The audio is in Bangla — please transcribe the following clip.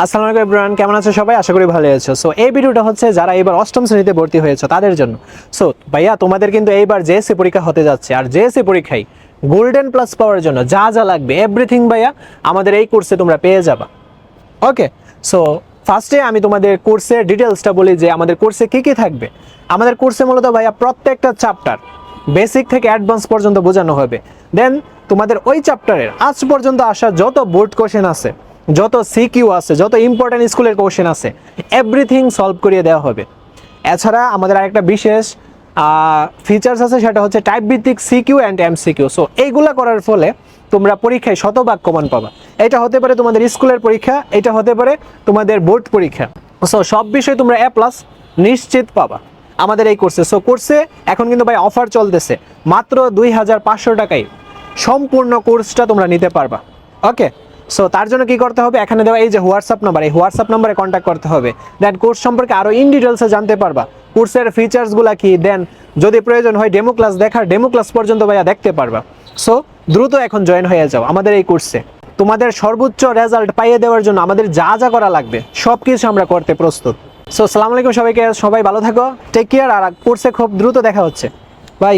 আসসালামু আলাইকুম এভরিওয়ান, কেমন আছো সবাই? আশা করি ভালো আছো। সো এই ভিডিওটা হচ্ছে যারা এবার অষ্টম শ্রেণীতে ভর্তি হয়েছে, তাদের জন্য। সো ভাইয়া, তোমাদের কিন্তু এইবার জেএসসি পরীক্ষা হতে যাচ্ছে। আর জেএসসি পরীক্ষায় গোল্ডেন প্লাস পাওয়ার জন্য যা যা লাগবে এভরিথিং ভাইয়া, আমাদের এই কোর্সে তোমরা পেয়ে যাবা। ওকে সো ফার্স্টে আমি তোমাদের কোর্সের ডিটেলসটা বলি যে আমাদের কোর্সে কি কি থাকবে। আমাদের কোর্সে মূলত ভাইয়া প্রত্যেকটা চ্যাপ্টার বেসিক থেকে অ্যাডভান্স পর্যন্ত বোঝানো হবে। দেন তোমাদের ওই চ্যাপ্টারের আজ পর্যন্ত আসা যত বোর্ড কোশ্চেন আছে যত সিকিউ আছে, যত ইম্পর্টেন্ট স্কুলের কোশ্চেন আছে এভরিথিং সলভ করিয়ে দেওয়া হবে। এছাড়া আমাদের আরেকটা বিশেষ ফিচার্স আছে, সেটা হচ্ছে টাইপ ভিত্তিক CQ and M CQ so এইগুলা করার ফলে তোমরা পরীক্ষায় শতভাগ কমান পাবা। এটা হতে পারে তোমাদের স্কুলের পরীক্ষা, এটা হতে পারে তোমাদের বোর্ড পরীক্ষা। সো সব বিষয়ে তোমরা এ প্লাস নিশ্চিত পাবা আমাদের এই কোর্সে সো কোর্সে এখন কিন্তু ভাই অফার চলতেছে, মাত্র দুই হাজার পাঁচশো টাকায়। সম্পূর্ণ কোর্সটা তোমরা নিতে পারবা। ওকে সো তার জন্য কি করতে হবে? এখানে দেওয়া এই যে হোয়াটসঅ্যাপ নাম্বার এই হোয়াটসঅ্যাপ নাম্বারে কন্ট্যাক্ট করতে হবে। দেন কোর্স সম্পর্কে আরও ইন ডিটেলসে জানতে পারবা। কোর্সের ফিচার্সগুলো কি? দেন যদি প্রয়োজন হয় ডেমো ক্লাস দেখার ডেমো ক্লাস পর্যন্ত ভাইয়া দেখতে পারবা। সো দ্রুত এখন জয়েন হয়ে যাও আমাদের এই কোর্সে তোমাদের সর্বোচ্চ রেজাল্ট পাইয়ে দেওয়ার জন্য আমাদের যা যা করা লাগবে সব কিছু আমরা করতে প্রস্তুত। সো সালাম আলাইকুম সবাইকে, সবাই ভালো থাকো। টেক কেয়ার আর কোর্সে খুব দ্রুত দেখা হচ্ছে। বাই